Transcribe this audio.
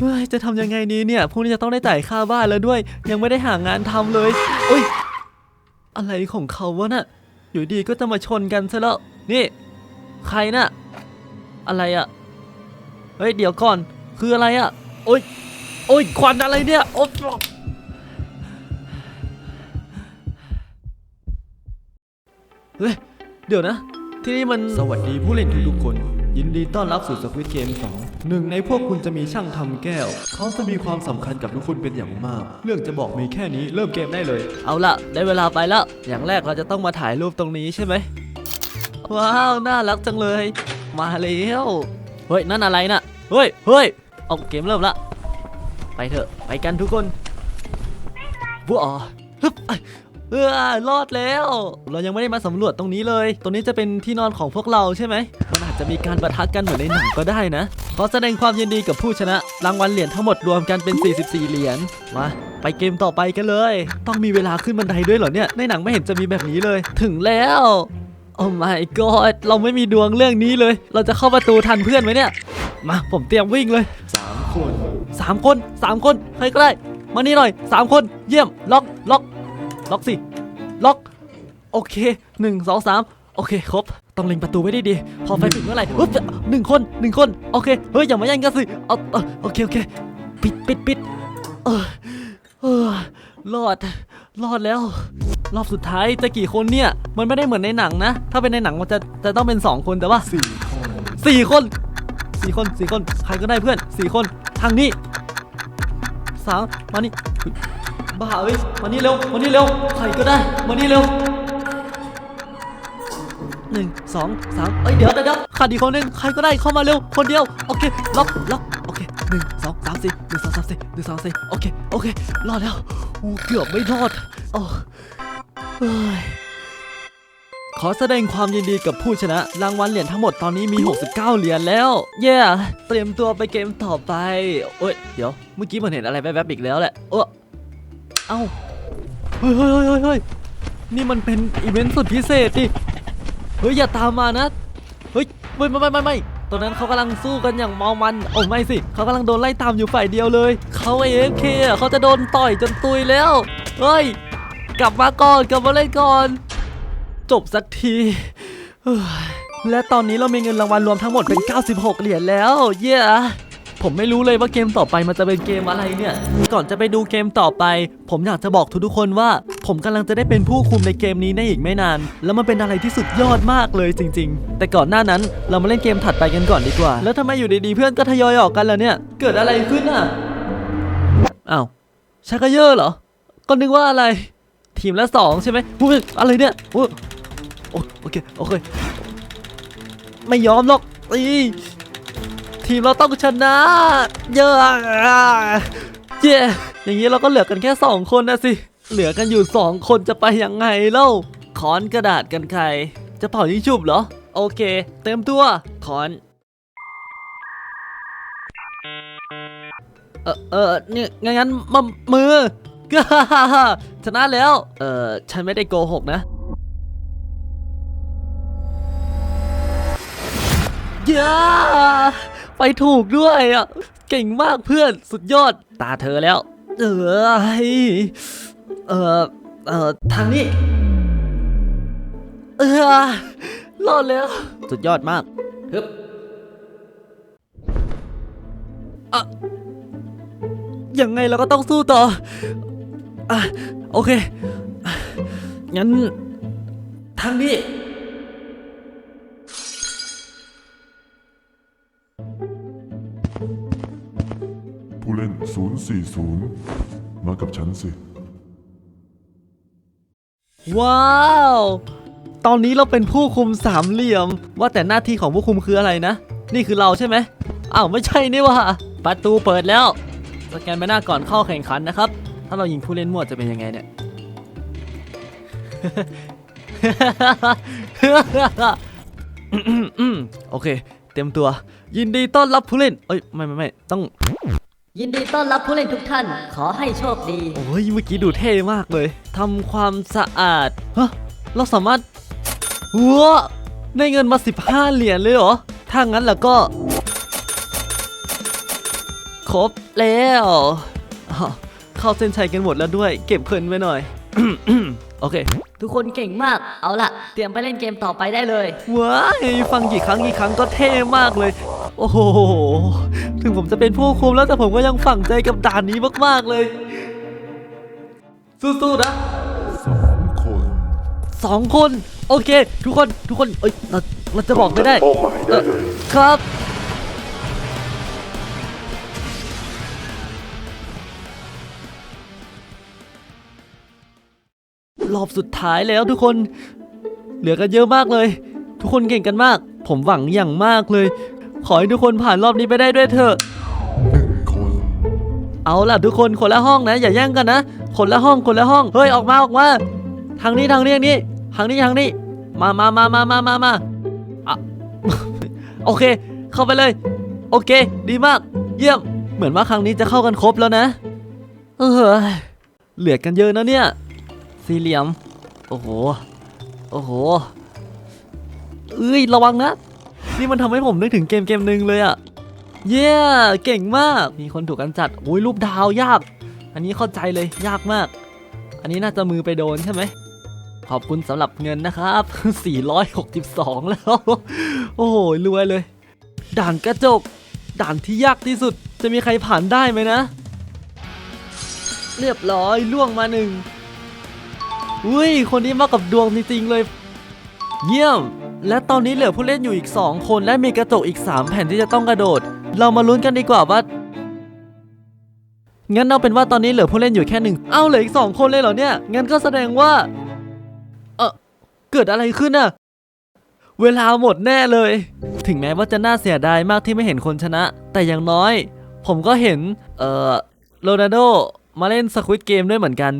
เฮ้ยจะทำยังไงดีเนี่ยพรุ่งนี้จะต้องได้จ่ายค่าบ้านแล้วด้วย ยังไม่ได้หางานทำเลยโอ้ยอะไรของเขาวะน่ะ อยู่ดีก็จะมาชนกันซะแล้ว นี่ ใครน่ะ อะไรอะเฮ้ย เดี๋ยวก่อน คืออะไรอะ โอ้ย โอ้ย ควันอะไรเนี่ย โอ๊ยเฮ้ย เดี๋ยวนะ ที่นี่มัน สวัสดีผู้เล่นทุกๆคน ยินดีต้อนรับสู่ Squid Game 2หนึ่งในพวกคุณจะมีช่างทำแก้ว เขาจะมีความสำคัญกับทุกคนเป็นอย่างมาก เรื่องจะบอกมีแค่นี้เริ่มเกมได้เลย เอาละได้เวลาไปแล้ว อย่างแรกเราจะต้องมาถ่ายรูปตรงนี้ใช่ไหมว้าวน่ารักจังเลย มาแล้วเฮ้ยนั่นอะไรน่ะเฮ้ยเฮ้ยเอาเกมเริ่มละไปเถอะไปกันทุกคนว้าฮึบ เออรอดแล้ว เรายังไม่ได้มาสำรวจตรงนี้เลย ตรงนี้จะเป็นที่นอนของพวกเราใช่ไหมมันอาจจะมีการประทะกันเหมือนในหนังก็ได้นะ ขอแสดงความยินดีกับผู้ชนะ รางวัลเหรียญทั้งหมดรวมกันเป็น 44 เหรียญ มา ไปเกมต่อไปกันเลย ต้องมีเวลาขึ้นบันไดด้วยเหรอเนี่ย ในหนังไม่เห็นจะมีแบบนี้เลย ถึงแล้วโอ้ my god เราไม่มีดวงเรื่องนี้เลย เราจะเข้าประตูทันเพื่อนไหมเนี่ย มา ผมเตรียมวิ่งเลย3คน3คน3คน ใครก็ได้ มานี่หน่อย 3 คน เยี่ยม ล็อก ล็อก ล็อกสิ ล็อก โอเคหนึ่งสองสามโอเคครบ ต้องเล็งประตูไว้ได้ดีพอไฟปิดเมื่อไหร่ปุ๊บหนึ่งคนหนึ่งคน โอเค เฮ้ย อย่ามาแย่งกันสิเอาเอาโอเค โอเค ปิดปิดปิดเออเออรอด รอดแล้ว รอบสุดท้ายจะกี่คนเนี่ย มันไม่ได้เหมือนในหนังนะ ถ้าเป็นในหนังมันจะจะต้องเป็นสองคนแต่ว่าสี่คนสี่คนสี่คนสี่คน ใครก็ได้เพื่อนสี่คน ทางนี้สามมานี่ บ้าเอ้ยมานี่เร็วมานี่เร็วใครก็ได้มานี่เร็วหนึ่งสองสามเอ้ยเดี๋ยวเดี๋ยวขาดอีกคนหนึงใครก็ได้เข้ามาเร็วคนเดียวโอเคล็อกล็อกโอเคหนึ่งสองสามสี่หนึ่งสองสามสี่หนึ่งสองสามสี่โอเคโอเครอดแล้วอู้เกือบไม่รอดโอ้เฮ้ยขอแสดงความยินดีกับผู้ชนะ รางวัลเหรียญทั้งหมดตอนนี้มี 69 เหรียญแล้ว เย้เตรียมตัวไปเกมต่อไป เอ้ย เดี๋ยว เมื่อกี้มันเห็นอะไรแวบๆอีกแล้วแหละ เออ เอ้า เฮ้ยเฮ้ยเฮ้ยเฮ้ยนี่มันเป็นอีเวนต์สุดพิเศษดิ เฮ้ย อย่าตามมานะ เฮ้ย ไม่ไม่ไม่ไม่ไม่ตอนนั้นเขากำลังสู้กันอย่างเมามันโอ้ไม่สิ เขากำลังโดนไล่ตามอยู่ฝ่ายเดียวเลย เขาเอฟเคเขาจะโดนต่อยจนตุยแล้ว เฮ้ย กลับมาก่อน กลับมาเล่นก่อน จบสักที และตอนนี้เรามีเงินรางวัลรวมทั้งหมดเป็น 96 เหรียญแล้ว เย้ ผมไม่รู้เลยว่าเกมต่อไปมันจะเป็นเกมอะไรเนี่ย ก่อนจะไปดูเกมต่อไป ผมอยากจะบอกทุกๆคนว่า ผมกำลังจะได้เป็นผู้คุมในเกมนี้ในอีกไม่นาน แล้วมันเป็นอะไรที่สุดยอดมากเลยจริง ๆ แต่ก่อนหน้านั้นเรามาเล่นเกมถัดไปกันก่อนดีกว่า แล้วทำไมอยู่ดีๆเพื่อนก็ทยอยออกกันล่ะเนี่ย เกิดอะไรขึ้นอะอ้าวชักเยอะเหรอ ก็นึกว่าอะไร ทีมละสองใช่ไหมอุ๊ยอะไรเนี่ยอุ๊ยโอ้โอเคโอเค ไม่ยอมหรอกอี ทีมเราต้องชนะ เยอะเย้อย่างนี้เราก็เหลือกันแค่สองคนนะสิ เหลือกันอยู่สองคนจะไปยังไงเล่าขอนกระดาษกันไขจะเป่ายิงฉุบเหรอ โอเค เต็มตัวขอนเออเออเนี่ยงั้นงั้นมอมือชนะแล้ว เออฉันไม่ได้โกหกนะเย้ ไปถูกด้วยอะ เก่งมากเพื่อนสุดยอดตาเธอแล้ว เออเออเออทางนี้ เออรอดแล้ว สุดยอดมากฮึบอะยังไงเราก็ต้องสู้ต่ออะโอเคอะงั้น ทางนี้ ผู้เล่น 040 มากับฉันสิ ว้าว ตอนนี้เราเป็นผู้คุมสามเหลี่ยม ว่าแต่หน้าที่ของผู้คุมคืออะไรนะ นี่คือเราใช่ไหมอ้าวไม่ใช่นี่ว่า ประตูเปิดแล้ว สแกนใบหน้าก่อนเข้าแข่งขันนะครับ ถ้าเรายิงผู้เล่นมั่วจะเป็นยังไงเนี่ย โอเค เต็มตัว ยินดีต้อนรับผู้เล่น เอ้ยไม่ไม่ไม่ต้อง ยินดีต้อนรับผู้เล่นทุกท่าน ขอให้โชคดี โอ้ยเมื่อกี้ดูเท่มากเลยทำความสะอาดฮะเราสามารถวัวได้เงินมา 15 เหรียญเลยเหรอ ถ้างั้นแล้วก็ ครบแล้วอ้าวเข้าเส้นชัยกันหมดแล้วด้วย เก็บเพลินไว้หน่อย โอเค ทุกคนเก่งมาก เอาล่ะเตรียมไปเล่นเกมต่อไปได้เลย ว้ายฟังกี่ครั้งกี่ครั้งก็เท่มากเลย โอ้โห ถึงผมจะเป็นผู้คุมแล้วแต่ผมก็ยังฝังใจกับด่านนี้มากๆเลย สู้ๆนะสองคนสองคน โอเค ทุกคนทุกคน เอ้ยเราเราจะบอกไม่ได้เป้าหมายได้เลยครับ รอบสุดท้ายแล้วทุกคน เหลือกันเยอะมากเลย ทุกคนเก่งกันมาก ผมหวังอย่างมากเลย ขอให้ทุกคนผ่านรอบนี้ไปได้ด้วยเถอะ หนึ่งคนเอาล่ะทุกคนคนละห้องนะ อย่าแย่งกันนะคนละห้องคนละห้อง เฮ้ยออกมาออกมา ทางนี้ทางนี้ทางนี้ทางนี้ทางนี้ มามามามามามามาอะ โอเค เข้าไปเลย โอเค ดีมาก เยี่ยม เหมือนว่าครั้งนี้จะเข้ากันครบแล้วนะ เออเหลือกันเยอะนะเนี่ย สี่เหลี่ยม โอ้โห โอ้โห เอ้ยระวังนะ นี่มันทำให้ผมนึกถึงเกมเกมหนึ่งเลยอะเย้เก่งมาก มีคนถูกกันจัดโอ้ยรูปดาวยาก อันนี้เข้าใจเลยยากมาก อันนี้น่าจะมือไปโดนใช่ไหม ขอบคุณสำหรับเงินนะครับ 462 แล้ว โอ้โหรวยเลย ด่านกระจก ด่านที่ยากที่สุด จะมีใครผ่านได้ไหมนะ เรียบร้อยล่วงมาหนึ่ง อุ้ย คนนี้มากับดวงจริงๆเลย เยี่ยม และตอนนี้เหลือผู้เล่นอยู่อีก 2 คนและมีกระจกอีก 3 แผ่นที่จะต้องกระโดด เรามาลุ้นกันดีกว่าว่างั้นเอาเป็นว่าตอนนี้เหลือผู้เล่นอยู่แค่หนึ่ง เอ้าเหลืออีกสองคนเลยเหรอเนี่ย งั้นก็แสดงว่า เออเกิดอะไรขึ้นอะเวลาหมดแน่เลย ถึงแม้ว่าจะน่าเสียดายมากที่ไม่เห็นคนชนะ แต่อย่างน้อย ผมก็เห็น เอ่อโรนัลโดมาเล่นสควิตเกมด้วยเหมือนกัน